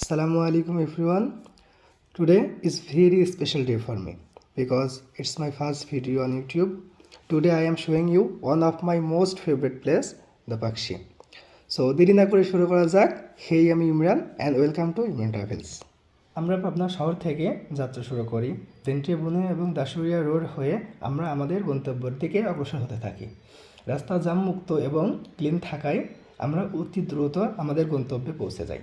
Assalamu alaikum everyone. Today is very special day for me because it's my first video on YouTube. Today I am showing you one of my most favorite place, the Pakshi. So দেরি না করে শুরু করা যাক hey আমি Imran and welcome to Imran travels আমরা পাবনা শহর থেকে যাত্রা শুরু করি দেন্ট্রিবুনে এবং দাসুরিয়া রোড হয়ে আমরা আমাদের গন্তব্যের দিকে অগ্রসর হতে থাকি রাস্তা জামমুক্ত এবং ক্লিন থাকায় আমরা অতি দ্রুত আমাদের গন্তব্যে পৌঁছে যাই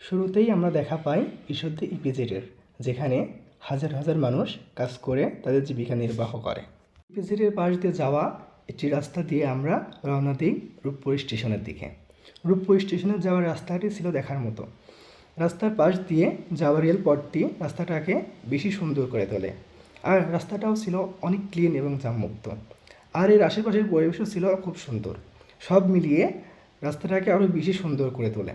শুরুতেই আমরা দেখা পাই ঈশ্বরদী ইপিজেডের, যেখানে হাজার হাজার মানুষ কাজ করে তাদের জীবিকা নির্বাহ করে। ইপিজেডের পাশ দিয়ে যাওয়া একটি রাস্তা দিয়ে আমরা রওনা দিই রূপপুর স্টেশনের দিকে। রূপপুর স্টেশনে যাওয়ার রাস্তাটি ছিল দেখার মতো। রাস্তার পাশ দিয়ে যাওয়া রেলপথটি রাস্তাটাকে বেশি সুন্দর করে তোলে। আর রাস্তাটাও ছিল অনেক ক্লিন এবং জামমুক্ত। আর এর আশেপাশের পরিবেশও ছিল খুব সুন্দর। সব মিলিয়ে রাস্তাটাকে আরও বেশি সুন্দর করে তোলে।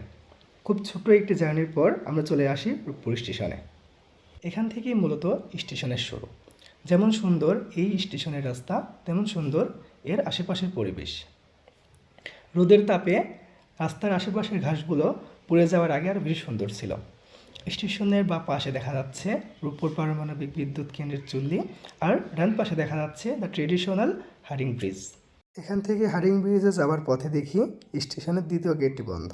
খুব ছোট একটি জার্নির পর আমরা চলে আসি রূপপুর স্টেশনে। এখান থেকেই মূলত স্টেশনের শুরু। যেমন সুন্দর এই স্টেশনের রাস্তা, তেমন সুন্দর এর আশেপাশের পরিবেশ। রোদের তাপে রাস্তার আশেপাশের ঘাসগুলো পুড়ে যাওয়ার আগে আরও বেশি সুন্দর ছিল। স্টেশনের বা পাশে দেখা যাচ্ছে রূপপুর পারমাণবিক বিদ্যুৎ কেন্দ্রের চুল্লি আর ডান পাশে দেখা যাচ্ছে দ্য ট্রেডিশনাল হারিং ব্রিজ। এখান থেকে হারিং ব্রিজে যাওয়ার পথে দেখি স্টেশনের দ্বিতীয় গেটটি বন্ধ।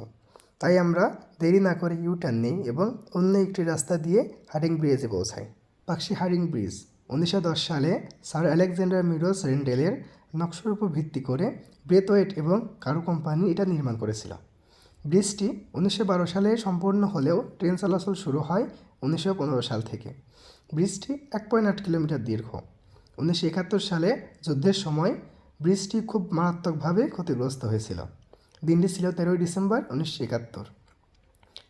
তাই আমরা দেরি না করে ইউ টার্ন নিই এবং অন্য একটি রাস্তা দিয়ে হারিং ব্রিজে পৌঁছাই। পাকশি হারিং ব্রিজ, উনিশশো দশ সালে স্যার আলেকজান্ডার মিরোস রেন্ডেলের নকশার উপর ভিত্তি করে ব্রেথওয়েট এবং কারু কোম্পানি এটা নির্মাণ করেছিল। ব্রিজটি উনিশশো বারো সালে সম্পূর্ণ হলেও ট্রেন চলাচল শুরু হয় উনিশশো পনেরো সাল থেকে। ব্রিজটি এক পয়েন্ট আট কিলোমিটার দীর্ঘ। উনিশশো একাত্তর সালে যুদ্ধের সময় ব্রিজটি খুব মারাত্মকভাবে ক্ষতিগ্রস্ত হয়েছিল। দিনটি ছিল তেরোই ডিসেম্বর উনিশশো একাত্তর।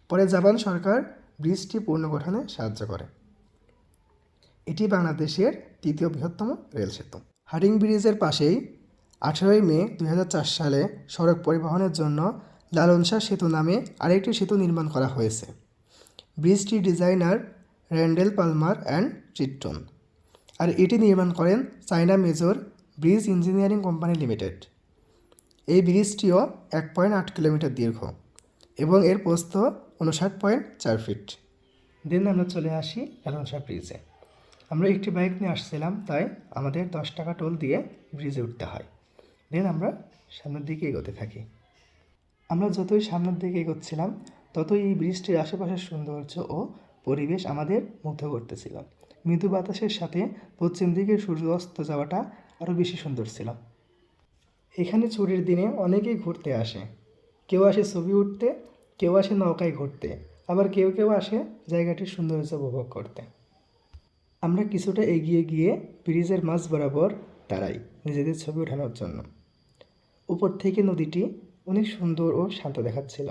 পরে জাপান সরকার ব্রিজটি পুনর্গঠনে সাহায্য করে। এটি বাংলাদেশের তৃতীয় বৃহত্তম রেল সেতু। হারিং ব্রিজের পাশেই আঠেরোই মে দু হাজার চার সালে সড়ক পরিবহনের জন্য লালনশাহ সেতু নামে আরেকটি সেতু নির্মাণ করা হয়েছে। ব্রিজটির ডিজাইনার র্যান্ডেল পালমার অ্যান্ড চিট্টন। আর এটি নির্মাণ করেন China major bridge engineering company limited. এই ব্রিজটিও এক পয়েন্ট আট কিলোমিটার দীর্ঘ এবং এর প্রস্থ উনষাট পয়েন্ট চার ফিট। দেন আমরা চলে আসি লালনশাহ ব্রিজে। আমরা একটি বাইক নিয়ে আসছিলাম, তাই আমাদের দশ টাকা টোল দিয়ে ব্রিজে উঠতে হয়। দেন আমরা সামনের দিকে এগোতে থাকি। আমরা যতই সামনের দিকে এগোচ্ছিলাম, ততই এই ব্রিজটির আশেপাশের সৌন্দর্য ও পরিবেশ আমাদের মুগ্ধ করতেছিল। মৃদু বাতাসের সাথে পশ্চিম দিকে সূর্য অস্ত যাওয়াটা আরও বেশি সুন্দর ছিল। এখানে ছুটির দিনে অনেকেই ঘুরতে আসে। কেউ আসে ছবি উঠতে, কেউ আসে নৌকায় ঘুরতে। আবার কেউ কেউ আসে জায়গাটির সৌন্দর্য উপভোগ করতে। আমরা কিছুটা এগিয়ে গিয়ে ব্রিজের মাঝ বরাবর দাঁড়াই নিজেদের ছবি ওঠানোর জন্য। উপর থেকে নদীটি অনেক সুন্দর ও শান্ত দেখাচ্ছিল।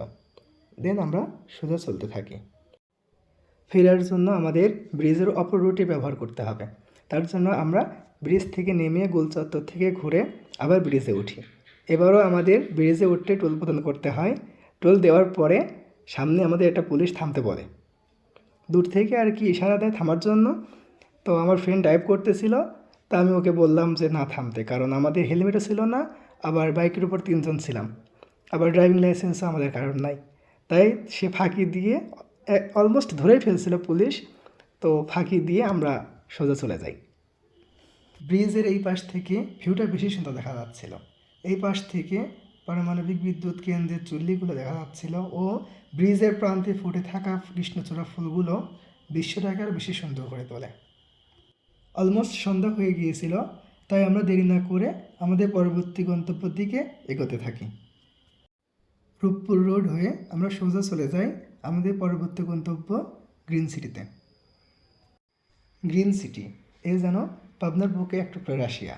দেন আমরা সোজা চলতে থাকি। ফেরার জন্য আমাদের ব্রিজের অপর রুটে ব্যবহার করতে হবে। তার জন্য আমরা ব্রিজ থেকে নেমে গোল চত্বর থেকে ঘুরে আবার ব্রিজে উঠি। এবারও আমাদের ব্রিজে উঠতে টোল প্রদান করতে হয়। টোল দেওয়ার পরে সামনে আমাদের একটা পুলিশ থামতে বলে। দূর থেকে আর কি ইশারা দেয় থামার জন্য। তো আমার ফ্রেন্ড ড্রাইভ করতেছিল। তা আমি ওকে বললাম যে, না, থামতে। কারণ আমাদের হেলমেটও ছিল না, আবার বাইকের উপর তিনজন ছিলাম। আবার ড্রাইভিং লাইসেন্সও আমাদের কারণ নাই। তাই সে ফাঁকি দিয়ে অলমোস্ট ধরেই ফেলছিল পুলিশ। তো ফাঁকি দিয়ে আমরা সোজা চলে যাই। ব্রিজের এই পাশ থেকে ভিউটা বেশি সুন্দর দেখা যাচ্ছিল। এই পাশ থেকে পারমাণবিক বিদ্যুৎ কেন্দ্রের চুল্লিগুলো দেখা যাচ্ছিল ও ব্রিজের প্রান্তে ফুটে থাকা কৃষ্ণচূড়া ফুলগুলো দৃশ্যটাকে আরও বেশি সুন্দর করে তোলে। অলমোস্ট সন্ধ্যা হয়ে গিয়েছিল, তাই আমরা দেরি না করে আমাদের পরবর্তী গন্তব্যের দিকে এগোতে থাকি। রূপপুর রোড হয়ে আমরা সোজা চলে যাই আমাদের পরবর্তী গন্তব্য গ্রিন সিটিতে। গ্রিন সিটি, এ যেন পাবনার বুকে এক টুকরো রাশিয়া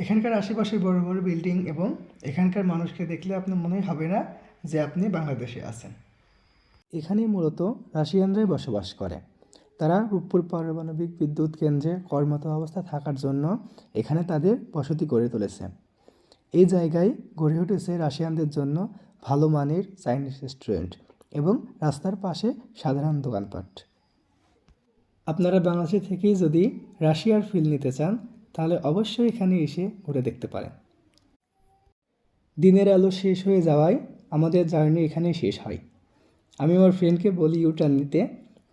এখানকার আশেপাশে বড় বড় বিল্ডিং এবং এখানকার মানুষকে দেখলে আপনার মনে হবে না যে আপনি বাংলাদেশে আছেন। এখানেই মূলত রাশিয়ানরাই বসবাস করে। তারা রূপপুর পারমাণবিক বিদ্যুৎ কেন্দ্রে কর্মরত অবস্থা থাকার জন্য এখানে তাদের বসতি গড়ে তুলেছে। এই জায়গায় গড়ে উঠেছে রাশিয়ানদের জন্য ভালো মানের চাইনিজ রেস্টুরেন্ট এবং রাস্তার পাশে সাধারণ দোকানপাট। আপনারা বাংলাদেশে থেকেই যদি রাশিয়ার ফিল নিতে চান, তাহলে অবশ্যই এখানে এসে ঘুরে দেখতে পারেন। দিনের আলো শেষ হয়ে যাওয়ায় আমাদের জার্নি এখানেই শেষ হয়। আমি আমার ফ্রেন্ডকে বলি ইউটার্ন নিতে,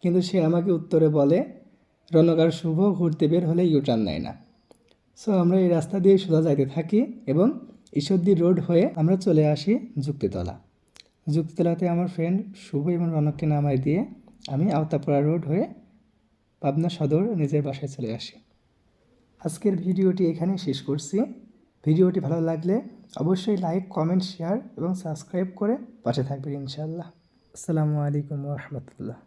কিন্তু সে আমাকে উত্তরে বলে রণকার শুভ ঘুরতে বের হলে ইউটার্ন নেয় না। সো আমরা এই রাস্তা দিয়ে সোজা যাইতে থাকি এবং ঈশ্বরদী রোড হয়ে আমরা চলে আসি যুক্তিতলা। যুক্তিতলাতে আমার ফ্রেন্ড শুভ এবং রনককে নামাই দিয়ে আমি আওতাপাড়া রোড হয়ে পাবনা সদর নিজের বাসায় চলে আসি। আজকের ভিডিওটি এখানেই শেষ করছি। ভিডিওটি ভালো লাগলে অবশ্যই লাইক কমেন্ট শেয়ার এবং সাবস্ক্রাইব করে পাশে থাকবেন ইনশাআল্লাহ। আসসালামু আলাইকুম রহমতুল্লাহ।